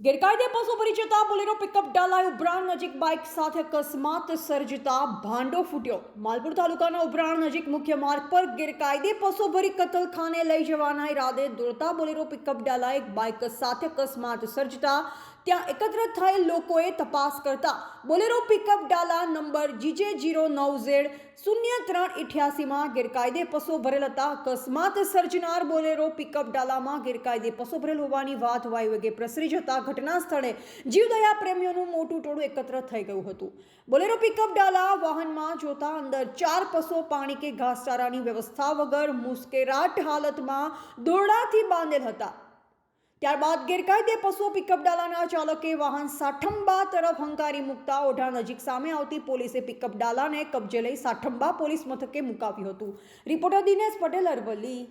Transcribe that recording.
ગેરકાયદે પશુ ભરી જતા બોલેરો પિકઅપ ડાલાય ઉભરાણ નજીક બાઇક સાથે અકસ્માત સર્જતા ભાંડો ફૂટ્યો. માલપુર તાલુકાના ઉભરાણ નજીક મુખ્ય માર્ગ પર ગેરકાયદે પશુ ભરી કતલખાને લઈ જવાના ઈરાદે દોડતા બોલેરો પિકઅપ ડાલાએ બાઇક સાથે અકસ્માત સર્જતા ત્યાં એકત્ર થયેલ લોકોએ તપાસ કરતા. બોલેરો પિકઅપ ડાલા નંબર જીજે જીરો નવ ઝેડ શૂન્ય ત્રણ ઇઠ્યાસીમાં ગેરકાયદે પશુ ભરેલ હતા. અકસ્માત સર્જનાર બોલેરો પિકઅપ ડાલામાં ગેરકાયદે પશુ ભરેલ હોવાની વાત વાયુવેગે પ્રસરી જતા ઘટના સ્થળે જીવદયા પ્રેમીઓનું મોટું ટોળું એકત્ર થઈ ગયું હતું. બોલેરો પિકઅપ ડાલા વાહનમાં જોતા અંદર ચાર પશુ, પાણી કે ઘાસચારાની વ્યવસ્થા વગર મુસ્કેરાટ હાલતમાં દોરડાથી બાંધેલ હતા. ત્યારબાદ ગેરકાયદે પશુઓ પિકઅપ ડાલાના ચાલકે વાહન સાઠંબા તરફ હંકારી મૂકતા ઓઢા નજીક સામે આવતી પોલીસે પિકઅપ ડાલાને કબજે લઈ સાઠંબા પોલીસ મથકે મુકાવ્યું હતું. રિપોર્ટર દિનેશ પટેલ, અરવલ્લી.